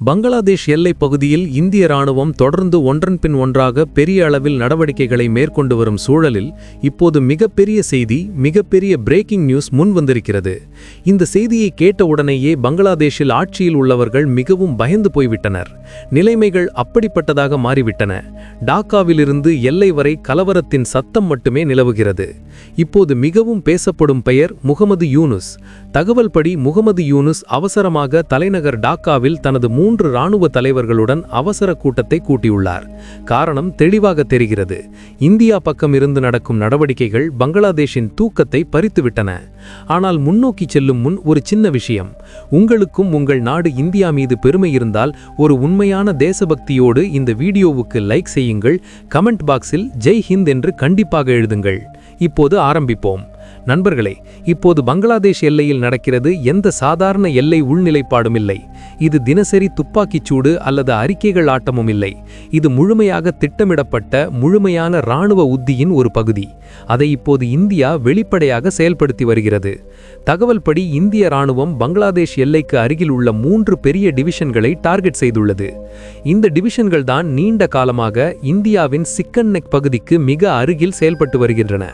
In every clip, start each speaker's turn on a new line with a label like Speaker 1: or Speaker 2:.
Speaker 1: பங்களாதேஷ் எல்லைப் பகுதியில் இந்திய ராணுவம் தொடர்ந்து ஒன்றன் பின் ஒன்றாக பெரிய அளவில் நடவடிக்கைகளை மேற்கொண்டு வரும் சூழலில் இப்போது மிகப்பெரிய செய்தி மிகப்பெரிய பிரேக்கிங் நியூஸ் முன் வந்திருக்கிறது. இந்த செய்தியை கேட்டவுடனேயே பங்களாதேஷில் ஆட்சியில் உள்ளவர்கள் மிகவும் பயந்து போய்விட்டனர். நிலைமைகள் அப்படிப்பட்டதாக மாறிவிட்டன. டாக்காவிலிருந்து எல்லை வரை கலவரத்தின் சத்தம் மட்டுமே நிலவுகிறது. இப்போது மிகவும் பேசப்படும் பெயர் முகமது யூனுஸ். தகவல் படி முகமது யூனுஸ் அவசரமாக தலைநகர் டாக்காவில் தனது மூன்று இராணுவ தலைவர்களுடன் அவசர கூட்டத்தை கூட்டியுள்ளார். காரணம் தெளிவாக தெரிகிறது. இந்தியா பக்கம் இருந்து நடக்கும் நடவடிக்கைகள் பங்களாதேஷின் தூக்கத்தை பறித்துவிட்டன. ஆனால் முன்னோக்கி செல்லும் முன் ஒரு சின்ன விஷயம். உங்களுக்கும் உங்கள் நாடு இந்தியா மீது பெருமை இருந்தால் ஒரு உண்மையான தேசபக்தியோடு இந்த வீடியோவுக்கு லைக் செய்யுங்கள். கமெண்ட் பாக்ஸில் ஜெய் ஹிந்த் என்று கண்டிப்பாக எழுதுங்கள். இப்போது ஆரம்பிப்போம். நண்பர்களே இப்போது பங்களாதேஷ் எல்லையில் நடக்கிறது எந்த சாதாரண எல்லை உள்நிலைப்பாடும் இல்லை. இது தினசரி துப்பாக்கிச் சூடு அல்லது அறிக்கைகள் ஆட்டமும் இல்லை. இது முழுமையாக திட்டமிடப்பட்ட முழுமையான இராணுவ உத்தியின் ஒரு பகுதி. அதை இப்போது இந்தியா வெளிப்படையாக செயல்படுத்தி வருகிறது. தகவல் படி இந்திய ராணுவம் பங்களாதேஷ் எல்லைக்கு அருகில் உள்ள மூன்று பெரிய டிவிஷன்களை டார்கெட் செய்துள்ளது. இந்த டிவிஷன்கள் தான் நீண்ட காலமாக இந்தியாவின் சிக்கன் நெக் பகுதிக்கு மிக அருகில் செயல்பட்டு வருகின்றன.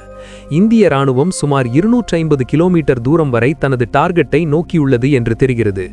Speaker 1: இந்திய ராணுவம் சுமார் இருநூற்றி ஐம்பது கிலோமீட்டர் தூரம் வரை தனது டார்கெட்டை நோக்கியுள்ளது என்று தெரிகிறது.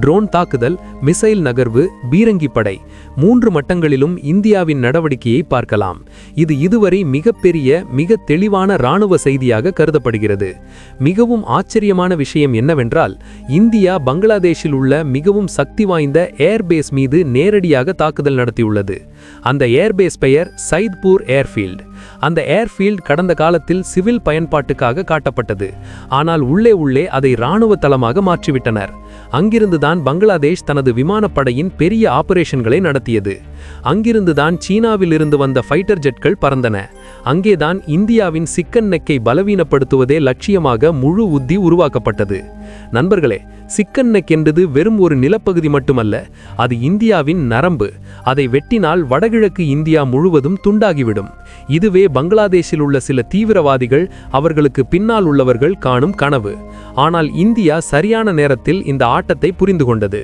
Speaker 1: ட்ரோன் தாக்குதல் மிசைல் நகர்வு பீரங்கி படை மூன்று மட்டங்களிலும் இந்தியாவின் நடவடிக்கையை பார்க்கலாம். இது இதுவரை மிகப்பெரிய மிக தெளிவான ராணுவ செய்தியாக கருதப்படுகிறது. மிகவும் ஆச்சரியமான விஷயம் என்னவென்றால் இந்தியா பங்களாதேஷில் உள்ள மிகவும் சக்தி வாய்ந்த ஏர்பேஸ் மீது நேரடியாக தாக்குதல் நடத்தியுள்ளது. அந்த ஏர்பேஸ் பெயர் சைத்பூர் ஏர்ஃபீல்ட். அந்த ஏர்ஃபீல்ட் கடந்த காலத்தில் சிவில் பயன்பாட்டுக்காக காட்டப்பட்டது. ஆனால் உள்ளே உள்ளே அதை இராணுவ தளமாக மாற்றிவிட்டனர். அங்கிருந்துதான் பங்களாதேஷ் தனது விமானப்படையின் பெரிய ஆபரேஷன்களை நடத்தியது. அங்கிருந்துதான் சீனாவிலிருந்து வந்த ஃபைட்டர் ஜெட்கள் பறந்தன. அங்கேதான் இந்தியாவின் சிக்கன் நெக்கை பலவீனப்படுத்துவதே லட்சியமாக முழு உத்தி உருவாக்கப்பட்டது. நண்பர்களே சிக்கன் என்றது வெறும் ஒரு நிலப்பகுதி மட்டுமல்ல அது இந்தியாவின் நரம்பு. அதை வெட்டினால் வடகிழக்கு இந்தியா முழுவதும் துண்டாகிவிடும். இதுவே பங்களாதேஷில் உள்ள சில தீவிரவாதிகள் அவர்களுக்கு பின்னால் உள்ளவர்கள் காணும் கனவு. ஆனால் இந்தியா சரியான நேரத்தில் இந்த ஆட்டத்தை புரிந்து கொண்டது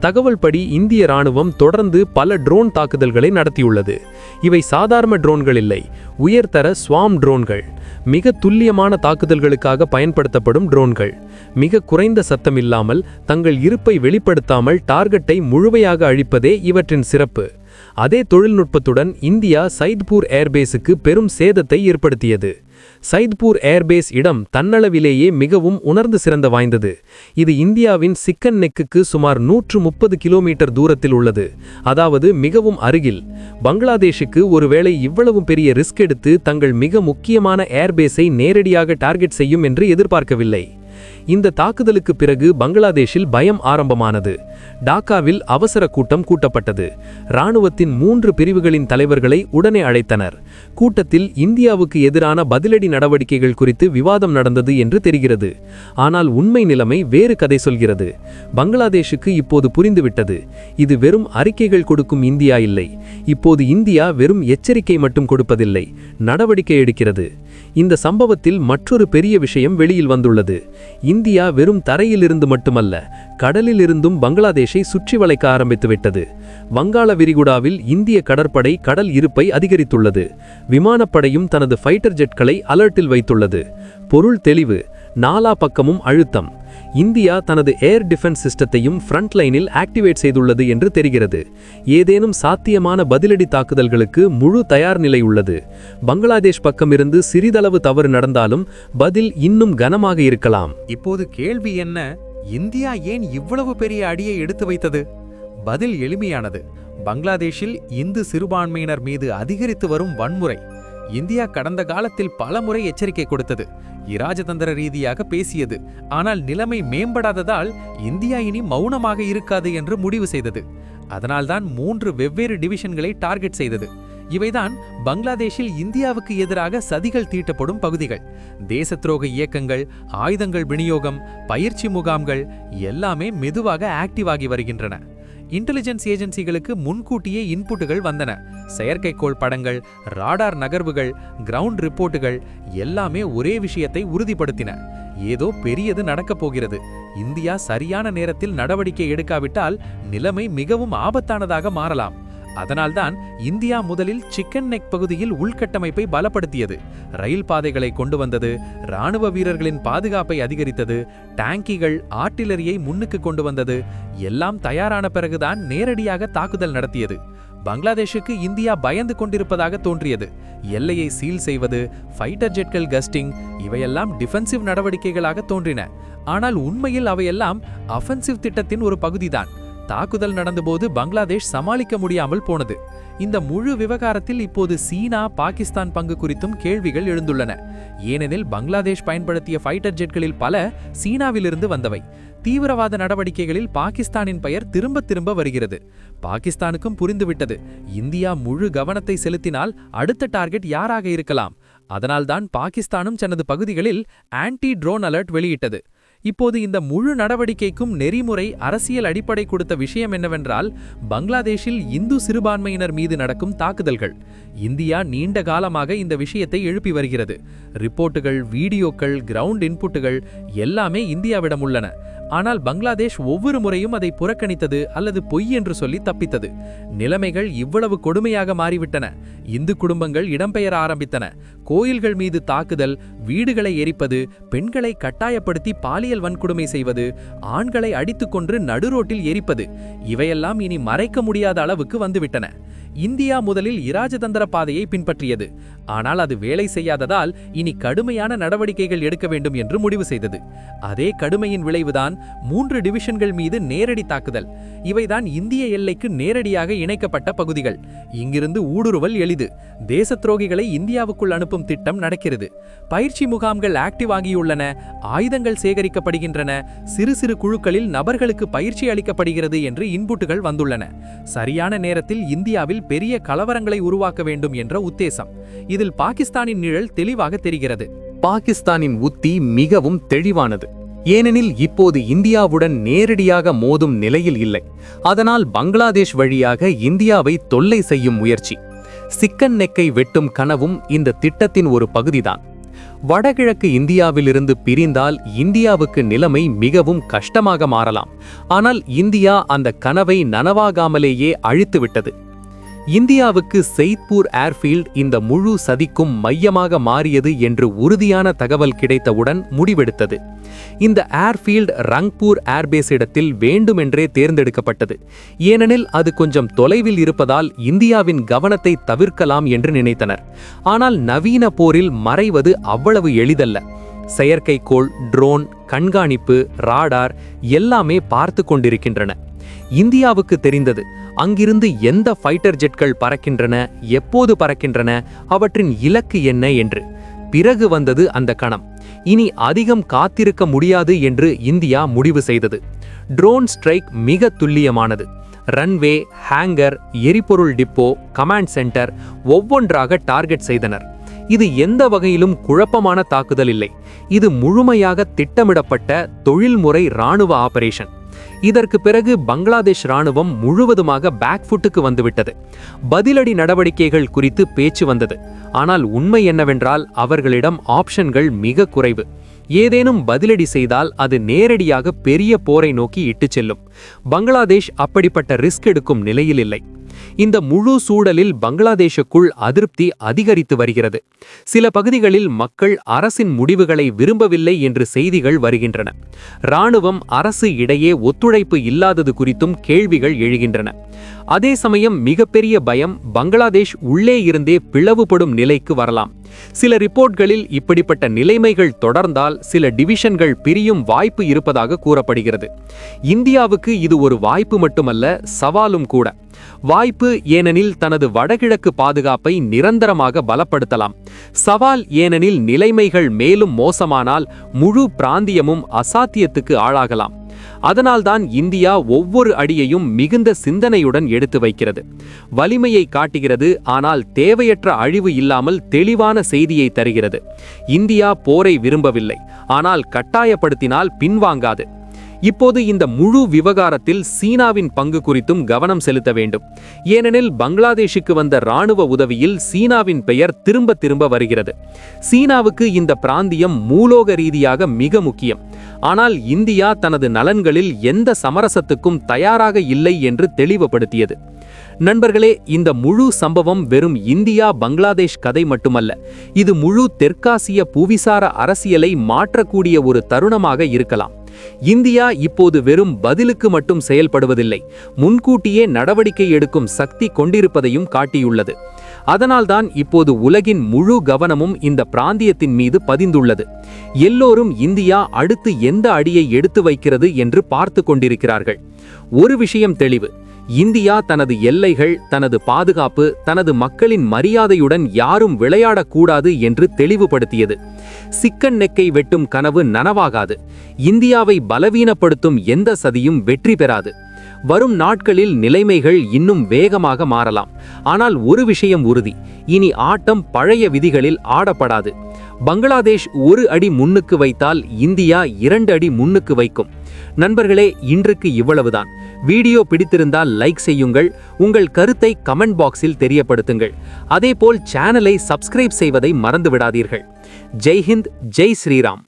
Speaker 1: தகவல் படி இந்திய ராணுவம் தொடர்ந்து பல ட்ரோன் தாக்குதல்களை நடத்தியுள்ளது. இவை சாதாரண ட்ரோன்கள் இல்லை உயர்தர ஸ்வாம் ட்ரோன்கள். மிக துல்லியமான தாக்குதல்களுக்காக பயன்படுத்தப்படும் ட்ரோன்கள். மிக குறைந்த சத்தம் இல்லாமல் தங்கள் இருப்பை வெளிப்படுத்தாமல் டார்கெட்டை முழுமையாக அழிப்பதே இவற்றின் சிறப்பு. அதே தொழில்நுட்பத்துடன் இந்தியா சைத்பூர் ஏர்பேஸுக்கு பெரும் சேதத்தை ஏற்படுத்தியது. சைத்பூர் ஏர்பேஸ் இடம் தன்னளவிலேயே மிகவும் உணர்ந்து சிறந்த வாய்ந்தது. இது இந்தியாவின் சிக்கன் நெக்குக்கு சுமார் நூற்று முப்பது கிலோமீட்டர் தூரத்தில் உள்ளது. அதாவது மிகவும் அருகில். பங்களாதேஷுக்கு ஒருவேளை இவ்வளவு பெரிய ரிஸ்க் எடுத்து தங்கள் மிக முக்கியமான ஏர்பேஸை நேரடியாக டார்கெட் செய்யும் என்று எதிர்பார்க்கவில்லை. இந்த தாக்குதலுக்கு பிறகு பங்களாதேஷில் பயம் ஆரம்பமானது. டாக்காவில் அவசர கூட்டம் கூட்டப்பட்டது. இராணுவத்தின் மூன்று பிரிவுகளின் தலைவர்களை உடனே அழைத்தனர். கூட்டத்தில் இந்தியாவுக்கு எதிரான பதிலடி நடவடிக்கைகள் குறித்து விவாதம் நடந்தது என்று தெரிகிறது. ஆனால் உண்மை நிலைமை வேறு கதை சொல்கிறது. பங்களாதேஷுக்கு இப்போது புரிந்துவிட்டது. இது வெறும் அறிக்கைகள் கொடுக்கும் இந்தியா இல்லை. இப்போது இந்தியா வெறும் எச்சரிக்கை மட்டும் கொடுப்பதில்லை. நடவடிக்கை எடுக்கிறது. இந்த சம்பவத்தில் மற்றொரு பெரிய விஷயம் வெளியில் வந்துள்ளது. இந்தியா வெறும் தரையிலிருந்து மட்டுமல்ல கடலிலிருந்தும் பங்களாதேஷை சுற்றி வளைக்க ஆரம்பித்துவிட்டது. வங்காள விரிகுடாவில் இந்திய கடற்படை கடல் இருப்பை அதிகரித்துள்ளது. விமானப்படையும் தனது ஃபைட்டர் ஜெட்களை அலர்ட்டில் வைத்துள்ளது. பொருள் தெளிவு நாலா பக்கமும் அழுத்தம். இந்தியா தனது ஏர் டிஃபென்ஸ் சிஸ்டத்தையும் ஃப்ரண்ட் லைனில் ஆக்டிவேட் செய்துள்ளது என்று தெரிகிறது. ஏதேனும் சாத்தியமான பதிலடி தாக்குதல்களுக்கு முழு தயார் நிலை உள்ளது. பங்களாதேஷ் பக்கமிருந்து சிறிதளவு தவறு நடந்தாலும் பதில் இன்னும் கனமாக இருக்கலாம்.
Speaker 2: இப்போது கேள்வி என்ன? இந்தியா ஏன் இவ்வளவு பெரிய அடியை எடுத்து வைத்தது? பதில் எளிமையானது. பங்களாதேஷில் இந்து சிறுபான்மையினர் மீது அதிகரித்து வரும் வன்முறை. இந்தியா கடந்த காலத்தில் பல முறை எச்சரிக்கை கொடுத்தது. இராஜதந்திர ரீதியாக பேசியது. ஆனால் நிலைமை மேம்படாததால் இந்தியா இனி மௌனமாக இருக்காது என்று முடிவு செய்தது. அதனால்தான் மூன்று வெவ்வேறு டிவிஷன்களை டார்கெட் செய்தது. இவைதான் பங்களாதேஷில் இந்தியாவுக்கு எதிராக சதிகள் தீட்டப்படும் பகுதிகள். தேச துரோக இயக்கங்கள் ஆயுதங்கள் விநியோகம் பயிற்சி முகாம்கள் எல்லாமே மெதுவாக ஆக்டிவ் ஆகி வருகின்றன. இன்டெலிஜென்ஸ் ஏஜென்சிகளுக்கு முன்கூட்டியே இன்புட்டுகள் வந்தன. செயற்கைக்கோள் படங்கள் ராடார் நகர்வுகள் கிரவுண்ட் ரிப்போர்ட்டுகள் எல்லாமே ஒரே விஷயத்தை உறுதிப்படுத்தின. ஏதோ பெரியது நடக்கப் போகிறது. இந்தியா சரியான நேரத்தில் நடவடிக்கை எடுக்காவிட்டால் நிலைமை மிகவும் ஆபத்தானதாக மாறலாம். அதனால்தான் இந்தியா முதலில் சிக்கன் நெக் பகுதியில் உள்கட்டமைப்பை பலப்படுத்தியது. ரயில் பாதைகளை கொண்டு வந்தது ராணுவ வீரர்களின் பாதுகாப்பை அதிகரித்தது டேங்கிகள் ஆர்டிலரியை முன்னுக்கு கொண்டு வந்தது எல்லாம் தயாரான பிறகுதான் நேரடியாக தாக்குதல் நடத்தியது. பங்களாதேஷுக்கு இந்தியா பயந்து கொண்டிருப்பதாக தோன்றியது. எல்லையை சீல் செய்வது ஃபைட்டர் ஜெட்கள் கஸ்டிங் இவையெல்லாம் டிஃபென்சிவ் நடவடிக்கைகளாக தோன்றின. ஆனால் உண்மையில் அவையெல்லாம் அஃபென்சிவ் திட்டத்தின் ஒரு பகுதிதான். தாக்குதல் நடந்தபோது பங்களாதேஷ் சமாளிக்க முடியாமல் போனது. இந்த முழு விவகாரத்தில் இப்போது சீனா பாகிஸ்தான் பங்கு குறித்தும் கேள்விகள் எழுந்துள்ளன. ஏனெனில் பங்களாதேஷ் பயன்படுத்திய ஃபைட்டர் ஜெட்களில் பல சீனாவிலிருந்து வந்தவை. தீவிரவாத நடவடிக்கைகளில் பாகிஸ்தானின் பெயர் திரும்ப திரும்ப வருகிறது. பாகிஸ்தானுக்கும் புரிந்துவிட்டது. இந்தியா முழு கவனத்தை செலுத்தினால் அடுத்த டார்கெட் யாராக இருக்கலாம். அதனால்தான் பாகிஸ்தானும் தனது பகுதிகளில் ஆன்டி ட்ரோன் அலர்ட் வெளியிட்டது. இப்போது இந்த முழு நடவடிக்கைக்கும் நெறிமுறை அரசியல் அடிப்படை கொடுத்த விஷயம் என்னவென்றால் பங்களாதேஷில் இந்து சிறுபான்மையினர் மீது நடக்கும் தாக்குதல்கள். இந்தியா நீண்ட காலமாக இந்த விஷயத்தை எழுப்பி வருகிறது. ரிப்போர்ட்டுகள் வீடியோக்கள் கிரவுண்ட் இன்புட்டுகள் எல்லாமே இந்தியாவிடம் உள்ளன. ஆனால் பங்களாதேஷ் ஒவ்வொரு முறையும் அதை புறக்கணித்தது அல்லது பொய் என்று சொல்லி தப்பித்தது. நிலைமைகள் இவ்வளவு கொடுமையாக மாறிவிட்டன. இந்து குடும்பங்கள் இடம்பெயர ஆரம்பித்தன. கோயில்கள் மீது தாக்குதல் வீடுகளை எரிப்பது பெண்களை கட்டாயப்படுத்தி பாலியல் வன்கொடுமை செய்வது ஆண்களை அடித்துக்கொன்று நடுரோட்டில் எரிப்பது இவையெல்லாம் இனி மறைக்க முடியாத அளவுக்கு வந்துவிட்டன. இந்தியா முதலில் இராஜதந்திர பாதையை பின்பற்றியது. ஆனால் அது வேலை செய்யாததால் இனி கடுமையான நடவடிக்கைகள் எடுக்க வேண்டும் என்று முடிவு செய்தது. அதே கடுமையின் விளைவுதான் மூன்று டிவிஷன்கள் மீது நேரடி தாக்குதல். இவைதான் இந்திய எல்லைக்கு நேரடியாக இணைக்கப்பட்ட பகுதிகள். இங்கிருந்து ஊடுருவல் எளிது. தேச துரோகிகளை இந்தியாவுக்குள் அனுப்பும் திட்டம் நடக்கிறது. பயிற்சி முகாம்கள் ஆக்டிவ் ஆகியுள்ளன. ஆயுதங்கள் சேகரிக்கப்படுகின்றன. சிறு சிறு குழுக்களில் நபர்களுக்கு பயிற்சி அளிக்கப்படுகிறது என்று இன்புட்டுகள் வந்துள்ளன. சரியான நேரத்தில் இந்தியாவில் பெரிய கலவரங்களை உருவாக்க வேண்டும் என்ற உத்தேசம். இதில் பாகிஸ்தானின் நிழல் தெளிவாக தெரிகிறது.
Speaker 1: பாகிஸ்தானின் உத்தி மிகவும் தெளிவானது. ஏனெனில் இப்போது இந்தியாவுடன் நேரடியாக மோதும் நிலையில் இல்லை. அதனால் பங்களாதேஷ் வழியாக இந்தியாவை தொல்லை செய்யும் முயற்சி. சிக்கன் நெக்கை வெட்டும் கனவும் இந்த திட்டத்தின் ஒரு பகுதிதான். வடகிழக்கு இந்தியாவிலிருந்து பிரிந்தால் இந்தியாவுக்கு நிலைமை மிகவும் கஷ்டமாக மாறலாம். ஆனால் இந்தியா அந்த கனவை நனவாகாமலேயே அழித்துவிட்டது. இந்தியாவுக்கு செய்த்பூர் ஏர்ஃபீல்ட் இந்த முழு சதிக்கும் மையமாக மாறியது என்று உறுதியான தகவல் கிடைத்தவுடன் முடிவெடுத்தது. இந்த ஏர்ஃபீல்ட் ரங்பூர் ஏர்பேஸ் இடத்தில் வேண்டுமென்றே தேர்ந்தெடுக்கப்பட்டது. ஏனெனில் அது கொஞ்சம் தொலைவில் இருப்பதால் இந்தியாவின் கவனத்தை தவிர்க்கலாம் என்று நினைத்தனர். ஆனால் நவீன போரில் மறைவது அவ்வளவு எளிதல்ல. செயற்கைக்கோள் ட்ரோன் கண்காணிப்பு ராடார் எல்லாமே பார்த்து கொண்டிருக்கின்றன. இந்தியாவுக்கு தெரிந்தது அங்கிருந்து எந்த ஃபைட்டர் ஜெட்கள் பறக்கின்றன எப்போது பறக்கின்றன அவற்றின் இலக்கு என்ன என்று. பிறகு வந்தது அந்த கணம். இனி அதிகம் காத்திருக்க முடியாது என்று இந்தியா முடிவு செய்தது. ட்ரோன் ஸ்ட்ரைக் மிக துல்லியமானது. ரன்வே ஹேங்கர் எரிபொருள் டிப்போ கமாண்ட் சென்டர் ஒவ்வொன்றாக டார்கெட் செய்தனர். இது எந்த வகையிலும் குழப்பமான தாக்குதல் இல்லை. இது முழுமையாக திட்டமிடப்பட்ட தொழில்முறை இராணுவ ஆபரேஷன் இதற்கு பிறகு பங்களாதேஷ் ராணுவம் முழுவதுமாக பேக்ஃபுட்டுக்கு வந்துவிட்டது. பதிலடி நடவடிக்கைகள் குறித்து பேச்சு வந்தது. ஆனால் உண்மை என்னவென்றால் அவர்களிடம் ஆப்ஷன்கள் மிக குறைவு. ஏதேனும் பதிலடி செய்தால் அது நேரடியாக பெரிய போரை நோக்கி இட்டுச் செல்லும். பங்களாதேஷ் அப்படிப்பட்ட ரிஸ்க் எடுக்கும் நிலையில் இல்லை. இந்த முழு சூழலில் பங்களாதேஷுக்குள் அதிருப்தி அதிகரித்து வருகிறது. சில பகுதிகளில் மக்கள் அரசின் முடிவுகளை விரும்பவில்லை என்று செய்திகள் வருகின்றன. இராணுவம் அரசு இடையே ஒத்துழைப்பு இல்லாதது குறித்தும் கேள்விகள் எழுகின்றன. அதே சமயம் மிகப்பெரிய பயம் பங்களாதேஷ் உள்ளே இருந்தே பிளவுபடும் நிலைக்கு வரலாம். சில ரிப்போர்ட்களில் இப்படிப்பட்ட நிலைமைகள் தொடர்ந்தால் சில டிவிஷன்கள் பிரியும் வாய்ப்பு இருப்பதாக கூறப்படுகிறது. இந்தியாவுக்கு இது ஒரு வாய்ப்பு மட்டுமல்ல சவாலும் கூட. வாய்ப்பு ஏனெனில் தனது வடகிழக்கு பாதுகாப்பை நிரந்தரமாக பலப்படுத்தலாம். சவால் ஏனெனில் நிலைமைகள் மேலும் மோசமானால் முழு பிராந்தியமும் அசாத்தியத்துக்கு ஆளாகலாம். அதனால்தான் இந்தியா ஒவ்வொரு அடியையும் மிகுந்த சிந்தனையுடன் எடுத்து வைக்கிறது. வலிமையை காட்டுகிறது ஆனால் தேவையற்ற அழிவு இல்லாமல் தெளிவான செய்தியை தருகிறது. இந்தியா போரை விரும்பவில்லை ஆனால் கட்டாயப்படுத்தினால் பின்வாங்காது. இப்போது இந்த முழு விவகாரத்தில் சீனாவின் பங்கு குறித்தும் கவனம் செலுத்த வேண்டும். ஏனெனில் பங்களாதேஷுக்கு வந்த ராணுவ உதவியில் சீனாவின் பெயர் திரும்ப திரும்ப வருகிறது. சீனாவுக்கு இந்த பிராந்தியம் மூலோக ரீதியாக மிக முக்கியம். ஆனால் இந்தியா தனது நலன்களில் எந்த சமரசத்துக்கும் தயாராக இல்லை என்று தெளிவுபடுத்தியது. நண்பர்களே இந்த முழு சம்பவம் வெறும் இந்தியா பங்களாதேஷ் கதை மட்டுமல்ல. இது முழு தெற்காசிய புவிசார அரசியலை மாற்றக்கூடிய ஒரு தருணமாக இருக்கலாம். இந்தியா இப்போது வெறும் பதிலுக்கு மட்டும் செயல்படுவதில்லை முன்கூட்டியே நடவடிக்கை எடுக்கும் சக்தி கொண்டிருப்பதையும் காட்டியுள்ளது. அதனால்தான் இப்போது உலகின் முழு கவனமும் இந்த பிராந்தியத்தின் மீது பதிந்துள்ளது. எல்லோரும் இந்தியா அடுத்து எந்த அடியை எடுத்து வைக்கிறது என்று பார்த்து கொண்டிருக்கிறார்கள். ஒரு விஷயம் தெளிவு இந்தியா தனது எல்லைகள் தனது பாதுகாப்பு தனது மக்களின் மரியாதையுடன் யாரும் விளையாடக்கூடாது என்று தெளிவுபடுத்தியது. சிக்கன் நெக்கை வெட்டும் கனவு நனவாகாது. இந்தியாவை பலவீனப்படுத்தும் எந்த சதியும் வெற்றி பெறாது. வரும் நாட்களில் நிலைமைகள் இன்னும் வேகமாக மாறலாம். ஆனால் ஒரு விஷயம் உறுதி. இனி ஆட்டம் பழைய விதிகளில் ஆடப்படாது. பங்களாதேஷ் ஒரு அடி முன்னுக்கு வைத்தால் இந்தியா இரண்டு அடி முன்னுக்கு வைக்கும். நண்பர்களே இன்றுக்கு இவ்வளவுதான். வீடியோ பிடித்திருந்தால் லைக் செய்யுங்கள் உங்கள் கருத்தை கமெண்ட் பாக்ஸில் தெரியப்படுத்துங்கள். அதேபோல் சேனலை சப்ஸ்கிரைப் செய்வதை மறந்து விடாதீர்கள் ஜெய் ஹிந்த் ஜெய் ஸ்ரீராம்.